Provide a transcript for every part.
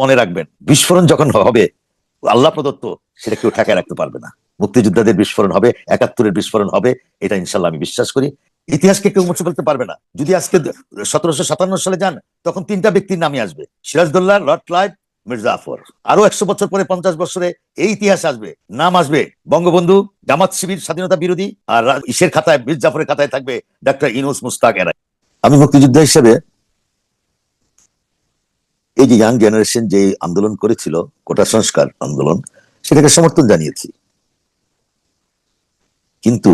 মনে রাখবেন, বিস্ফোরণ যখন হবে, আল্লাহ প্রদত্ত, সেটা কেউ ঠেকায় রাখতে পারবে না। মুক্তিযোদ্ধাদের বিস্ফোরণ হবে, একাত্তরের বিস্ফোরন হবে, এটা ইনশাল্লাহ আমি বিশ্বাস করি। ইতিহাসকে কেউ মুছে ফেলতে পারবে না। যদি আজকে সতেরোশো সাতান্ন সালে যান, তখন তিনটা ব্যক্তির নামই আসবে, সিরাজদৌল্লাহ, লর্ড ক্লাইভ মির্জাফর আরও একশো বছর পরে, পঞ্চাশ বছরে এই ইতিহাস আসবে। নাম আসবে বঙ্গবন্ধু, জামাত শিবির স্বাধীনতা বিরোধী, আর ইসের খাতায়, মির্জাফরের খাতায় থাকবে ডাক্তার ইনুস মুস্তাক এরা আমি মুক্তিযোদ্ধা হিসেবে এই যে ইয়াং জেনারেশন যে আন্দোলন করেছিল, কোটা সংস্কার আন্দোলন, সেটাকে সমর্থন জানিয়েছি। কিন্তু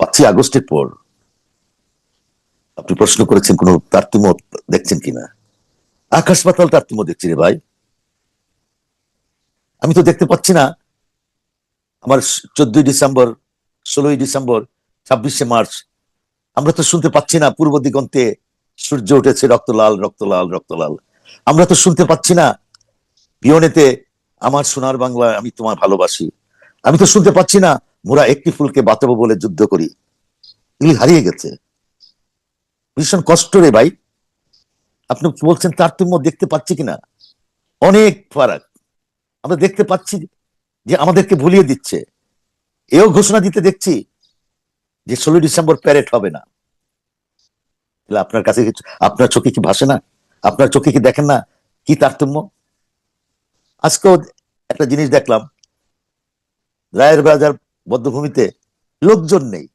পাঁচই আগস্টের পর আপনি প্রশ্ন করেছেন, কোন তারতম্য দেখছেন কিনা? আকাশ পাতাল তারতম্য দেখছি রে ভাই। আমি তো দেখতে পাচ্ছি না। আমার চোদ্দই ডিসেম্বর, ষোলোই ডিসেম্বর, ছাব্বিশে মার্চ, আমরা তো শুনতে পাচ্ছি না পূর্ব দিগন্তে সূর্য উঠেছে রক্তলাল রক্তলাল রক্তলাল। আমরা তো শুনতে পাচ্ছি না। পিয়নেতে আমার সোনার বাংলা আমি তোমার ভালোবাসি। আমি তো শুনতে পাচ্ছি না, মোরা একটি ফুলকে বাঁচাবো বলে যুদ্ধ করি। এগুলি হারিয়ে গেছে। ভীষণ কষ্ট রে ভাই। আপনি বলছেন তারতম্য দেখতে পাচ্ছি কিনা? অনেক ফারাক। আমরা দেখতে পাচ্ছি যে আমাদেরকে ভুলিয়ে দিচ্ছে। এও ঘোষণা দিতে দেখছি যে ষোলোই ডিসেম্বর প্যারেড হবে না। আপনার কাছে আপনার চোখে কি ভাসে না? আপনার চোখে কি দেখেন না? কি তারতম্য? আজকেও একটা জিনিস দেখলাম। রায়ের বাজার বদ্ধভূমিতে লোকজন নেই।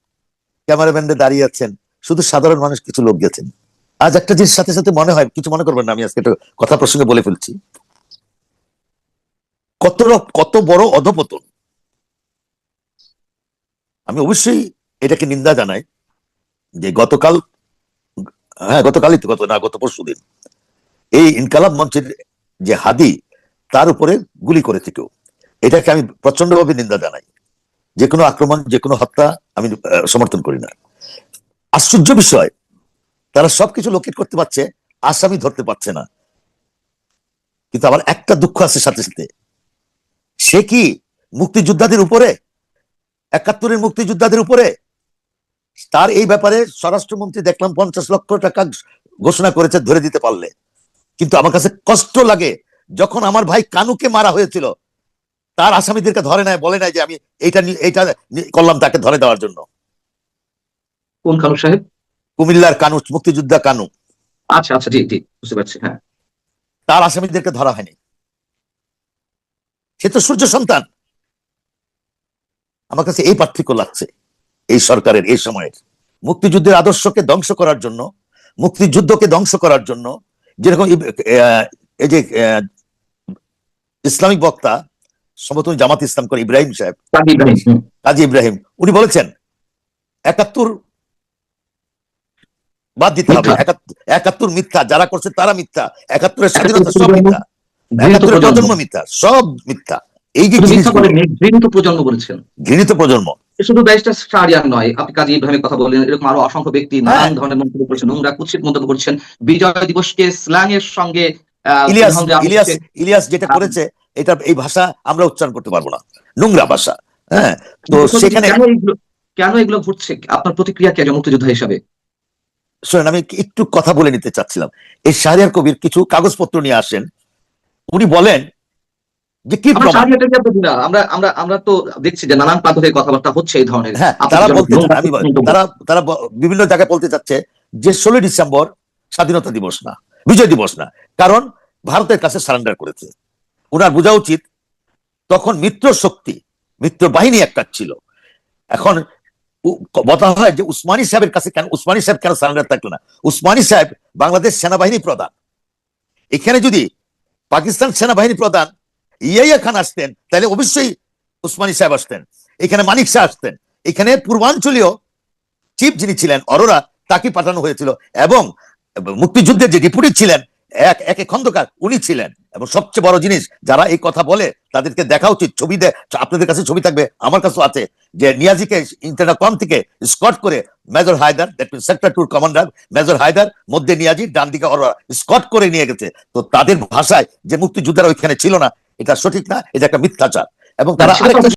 ক্যামেরাম্যানরা দাঁড়িয়ে আছেন। শুধু সাধারণ মানুষ কিছু লোক গেছেন। আজ একটা জিনিস সাথে সাথে মনে হয়, কিছু মনে করবেন না, আমি আজকে একটা কথা প্রসঙ্গে বলে ফেলছি। কত কত বড় অধপতন। আমি অবশ্যই এটাকে নিন্দা জানাই যে গতকাল হ্যাঁ গতকালই তো, গত না, গত পরশু দিন এই ইনকালাব মঞ্চের যে হাদি, তার উপরে গুলি করেছে কেউ। এটাকে আমি প্রচন্ডভাবে নিন্দা জানাই। যে কোনো আক্রমণ, যে কোনো হত্যা আমি সমর্থন করি না। আশ্চর্য বিষয়, তারা সবকিছু লোকেট করতে পারছে, আসামি ধরতে পারছে না। কিন্তু আমার একটা দুঃখ আছে সাথে সাথে। সে কি মুক্তিযোদ্ধাদের উপরে, একাত্তরের মুক্তিযোদ্ধাদের উপরে, তার এই ব্যাপারে স্বরাষ্ট্রমন্ত্রী দেখলাম পঞ্চাশ লক্ষ টাকা ঘোষণা করেছে ধরে দিতে পারলে। কিন্তু আমার কাছে কষ্ট লাগে যখন আমার ভাই কানুকে মারা হয়েছিল। তার আসামিদেরকে ধরে নাই বলে নাই যে আমি এইটা এইটা করলাম তাকে ধরে দেওয়ার জন্য। কোন কানু সাহেব? কুমিল্লার কানু মুক্তিযোদ্ধা কানু। আচ্ছা আচ্ছা জি জি বুঝতে পারছি হ্যাঁ। তার আসামিদেরকে ধরা হয়নি। সে তো সূর্য সন্তান। আমার কাছে এই পার্থক্য লাগছে এই সরকারের এই সময়ের। মুক্তিযুদ্ধের আদর্শকে ধ্বংস করার জন্য মুক্তিযুদ্ধকে ধ্বংস করার জন্য যেরকম এই যে ইসলামিক বক্তা সম্ভবত জামাত ইসলাম করে ইব্রাহিম সাহেব। কাজী ইব্রাহিম। কাজী ইব্রাহিম উনি বলেছেন একাত্তর বাদ দিতে হবে। মিথ্যা। একাত্তর- মিথ্যা যারা করছে তারা মিথ্যা। একাত্তরের স্বাধীনতা সব মিথ্যা। একাত্তরের জন্ম প্রজন্ম মিথ্যা সব মিথ্যা। এই যে ঘৃণিত প্রজন্ম বলেছেন ঘৃণিত প্রজন্ম। শুধু ব্যারিস্টার শাহরিয়ার নয় আপনি কাজী ইব্রাহিমের কথা বললেন এরকম আরও অসংখ্য ব্যক্তি নানান হ্যাঁ। ধরনের মন্তব্য করছেন নোংরা কুৎসিত মন্তব্য করছেন। বিজয় দিবসকে স্ল্যাং এর সঙ্গে ইলিয়াস ইলিয়াস ইলিয়াস যেটা করেছে এটা এই ভাষা আমরা উচ্চারণ করতে পারব না। নোংরা ভাষা হ্যাঁ। তো সেখানে কেন এগুলো ঘটছে? আপনার প্রতিক্রিয়া কেন মুক্তিযোদ্ধা হিসাবে? শোনেন আমি একটু কথা বলে নিতে চাচ্ছিলাম। এই শাহরিয়ার কবির কিছু কাগজপত্র নিয়ে আসেন। উনি বলেন যে কি আমরা প্রমাণ শাহরিয়ারটা নিয়ে আপনার দিনা, আমরা আমরা আমরা তো দেখছি যে নানান প্রান্ত থেকে কথাবার্তা হচ্ছে এই ধরনের। হ্যাঁ তারা বলতে বিভিন্ন জায়গায় বলতে চাচ্ছে যে ষোলোই ডিসেম্বর স্বাধীনতা দিবস না বিজয় দিবস না। কারণ ভারতের কাছে সারেন্ডার করেছে। ওনার বোঝা উচিত তখন মিত্র শক্তি মিত্র বাহিনী একটা ছিল। এখন বলা হয় যে উসমানী সাহেবের কাছে কেন উসমানী সাহেব কেন সারেন্ডার থাকল না? উসমানী সাহেব বাংলাদেশ সেনাবাহিনী প্রধান। এখানে যদি পাকিস্তান সেনাবাহিনী প্রধান ইয়াইয়া খান আসতেন, তাহলে অবশ্যই উসমানী সাহেব আসতেন। এখানে মানিক শাহ আসতেন। এখানে পূর্বাঞ্চলীয় চিফ যিনি ছিলেন, অরোরা, তাকে পাঠানো হয়েছিল এবং মুক্তিযুদ্ধের যে ডেপুটি ছিলেন, এক, একে খন্দকার, উনি ছিলেন। এবং সবচেয়ে বড় জিনিস, যারা এই কথা বলে, তাদেরকে দেখা উচিত। ছবি আপনাদের কাছে ছবি থাকবে, আমার কাছেও আছে, যে নিয়াজিকে ইন্টারনাকম থেকে স্কট করে major Haider that mean sector two commander major Haider, মধ্যে নিয়াজি ডান দিকে অরোরা, স্কট করে নিয়ে গেছে। তো তাদের ভাষায় যে মুক্তিযোদ্ধারা ওইখানে ছিল না এটা সঠিক না এটা একটা মিথ্যাচার। এবং তারা